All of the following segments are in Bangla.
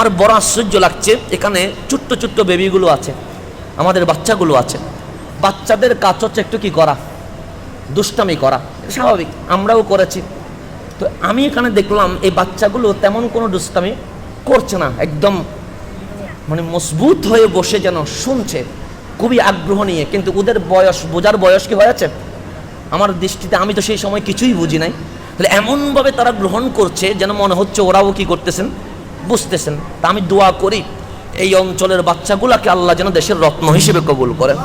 আমার বড় আশ্চর্য লাগছে, এখানে ছোট্ট ছোট্ট বেবিগুলো আছে, আমাদের বাচ্চাগুলো আছে। বাচ্চাদের কাজ হচ্ছে একটু কি করা? দুষ্টামি করা স্বাভাবিক, আমরাও করেছি। তো আমি এখানে দেখলাম, এই বাচ্চাগুলো তেমন কোনো দুষ্টামি করছে না, একদম মানে মজবুত হয়ে বসে যেন শুনছে, খুবই আগ্রহ নিয়ে, কিন্তু ওদের বয়স, বোঝার বয়স কি হয়েছে? আমার দৃষ্টিতে আমি তো সেই সময় কিছুই বুঝি নাই। তাহলে এমনভাবে তারা গ্রহণ করছে, যেন মনে হচ্ছে ওরাও কি করতেছেন? বুঝতেছেন? তা আমি দোয়া করি এই অঞ্চলের বাচ্চাগুলাকে আল্লাহ যেন দেশের রত্ন হিসেবে কবুল করেন।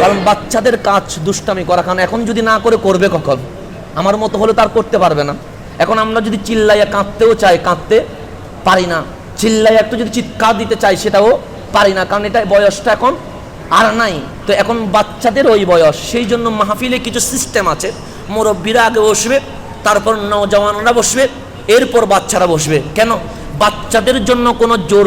কারণ বাচ্চাদের কাজ দুষ্টামি করা, কারণ এখন যদি না করে করবে কখন? আমার মতো হলে তার করতে পারবে না। এখন আমরা যদি চিল্লাইয়া কাঁদতেও চাই, কাঁদতে পারি না। চিল্লাইয়া একটু যদি চিৎকার দিতে চাই, সেটাও পারি না। কারণ এটা বয়সটা এখন আর নাই। তো এখন বাচ্চাদের ওই বয়স, সেই জন্য মাহফিলে কিছু সিস্টেম আছে। মুরব্বীরা আগে বসবে, তারপর নওজওয়ানরা বসবে, এরপর বাচ্চারা বসবে। কেন? বাচ্চাদের জন্য কোনো জোর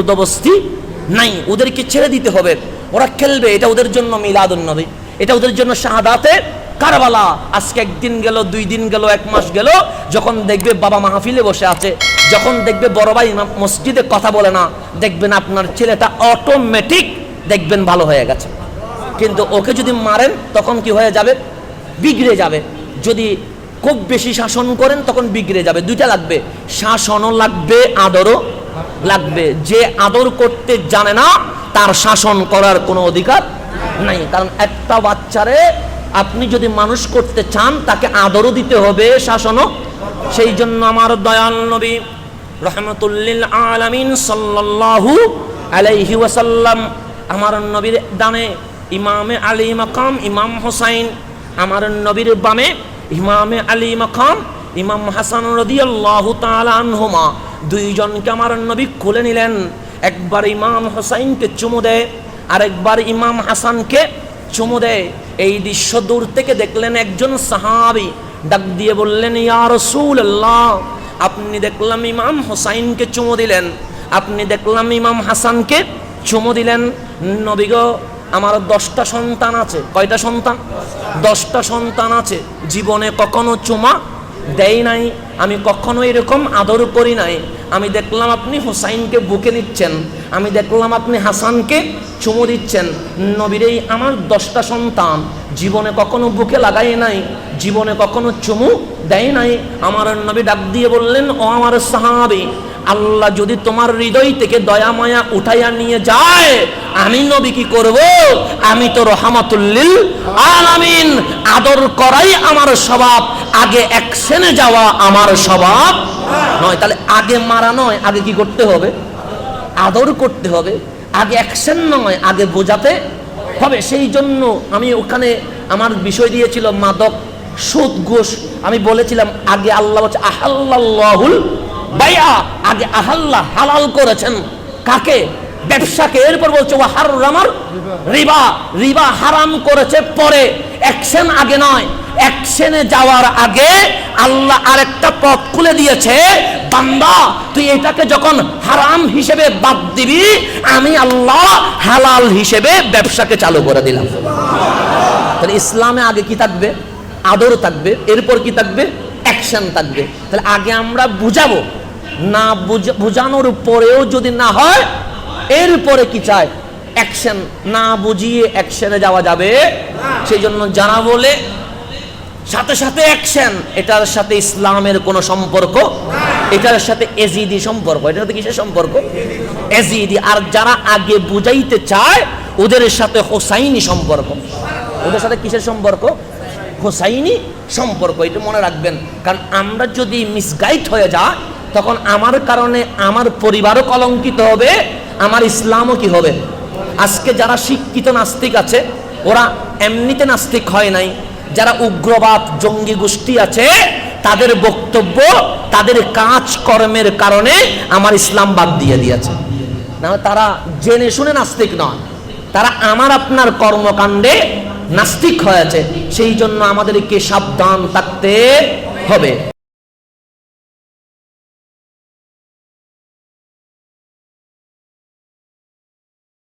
নাই। ওদেরকে ছেড়ে দিতে হবে। ওরা খেলবে, এটা ওদের জন্য মিলাদুন নবী এটা ওদের জন্য শাহাদাতে কারবালা। আজকে একদিন গেল, দুই দিন গেল, এক মাস গেল, যখন দেখবে বাবা মাহফিলে বসে আছে, যখন দেখবে বড় ভাই মসজিদে কথা বলে না, দেখবেন আপনার ছেলেটা অটোমেটিক দেখবেন ভালো হয়ে গেছে। কিন্তু ওকে যদি মারেন, তখন কি হয়ে যাবে? বিগড়ে যাবে। যদি খুব বেশি শাসন করেন, তখন বিগড়ে যাবে। দুইটা লাগবে। শাসনও লাগবে, আদরও লাগবে। যে আদর করতে জানে না, তার শাসন করার কোনো অধিকার নাই। কারণ একটা বাচ্চারে আপনি যদি মানুষ করতে চান, তাকে আদরও দিতে হবে শাসনও। সেই জন্য আমার দয়াল নবী রহমতুল্লিল আলামিন সাল্লাল্লাহু আলাইহি ওয়াসাল্লাম আমার নবীর দানে ইমামে আলী মাকাম, ইমাম হোসাইন আমার নবীর বামে ইমামে আলী মাকাম, ইমাম হাসান রদিয়াল্লাহু তাআলা আনহুমা, দুইজনকে আমার নবী খুলে নিলেন। একবার ইমাম হোসাইনকে চুমু দেয় আরেকবার ইমাম হাসানকে চুমু দেয় এই দৃশ্য দূর থেকে দেখলেন একজন সাহাবি, ডাক দিয়ে বললেন, ইয়া রাসূলুল্লাহ, আপনি দেখলাম ইমাম হোসাইনকে চুমু দিলেন, আপনি দেখলাম ইমাম হাসানকে চুমু দিলেন। নবীগ আমার দশটা সন্তান আছে। কয়টা সন্তান? দশটা সন্তান আছে। জীবনে কখনো চুমা দেয় নাই। আমি কখনো এরকম আদর করি নাই। আমি দেখলাম আপনি হুসাইনকে বুকে নিচ্ছেন। আমি দেখলাম আপনি হাসানকে চুমু দিচ্ছেন। নবীরেই আমার দশটা সন্তান জীবনে কখনো বুকে লাগাই নাই। জীবনে কখনো চুমু দেয় নাই। আমার নবী ডাক দিয়ে বললেন, ও আমার সাহাবি, আল্লাহ যদি তোমার হৃদয় থেকে দয়া মায়া উঠাইয়া নিয়ে যায়, আমি নবী কি করব? আমি তো রহমাতুল্লিল আলামিন, আদর করাই আমার স্বভাব। আগে অ্যাকশনে যাওয়া আমার স্বভাব নয়। তাহলে আগে মারা নয়, আগে কি করতে হবে? আদর করতে হবে। আগে অ্যাকশন নয়, আগে বোঝাতে হবে। সেই জন্য আমি ওখানে আমার বিষয় দিয়েছিল মাদক সুদ, ঘুষ। আমি বলেছিলাম, আগে আল্লাহ বলছে আহাল্লাহুল বাইয়া আগে আহাল্লাহ হালাল করেছেন। কাকে? ব্যবসাকে। এরপর বলছে ও হারামার রিবা। রিবা হারাম করেছে পরে। অ্যাকশন আগে নয় অ্যাকশনে যাওয়ার আগে আল্লাহ আরেকটা পথ খুলে দিয়েছে। বান্দা, তুই এটাকে যখন হারাম হিসেবে বাদ দিবি, আমি আল্লাহ হালাল হিসেবে ব্যবসাকে চালু করে দিলাম। তাহলে ইসলামে আগে কি থাকবে? আদর থাকবে, এরপর কি থাকবে? অ্যাকশন থাকবে। তাহলে আগে আমরা বুঝাবো। না বুঝ- বুঝানোর পরেও যদি না হয়, এরপরে কি চায়? অ্যাকশন না বুঝিয়ে অ্যাকশনে যাওয়া যাবে। সেই জন্য যারা বলে, সাথে সাথে অ্যাকশন এটার সাথে ইসলামের কোনো সম্পর্ক? এটার সাথে এজিডি সম্পর্ক? এটার সাথে কিসের সম্পর্ক? এজিডি আর যারা আগে বুঝাইতে চায়, ওদের সাথে হোসাইনি সম্পর্ক। ওদের সাথে কিসের সম্পর্ক? হোসাইনি সম্পর্ক, এটা মনে রাখবেন। কারণ আমরা যদি মিসগাইড হয়ে যা তখন আমার কারণে আমার পরিবারও কলঙ্কিত হবে, আমার ইসলামও কি হবে? আজকে যারা শিক্ষিত নাস্তিক আছে, ওরা এমনিতে নাস্তিক হয় নাই। যারা উগ্রবাদ, জঙ্গি গোষ্ঠী আছে, তাদের বক্তব্য, তাদের কাজ কর্মের কারণে আমার ইসলাম বাদ দিয়ে দিয়েছে। না তারা জেনে শুনে নাস্তিক নয়। তারা আমার আপনার কর্মকাণ্ডে নাস্তিক হয়েছে সেই জন্য আমাদেরকে সাবধান থাকতে হবে।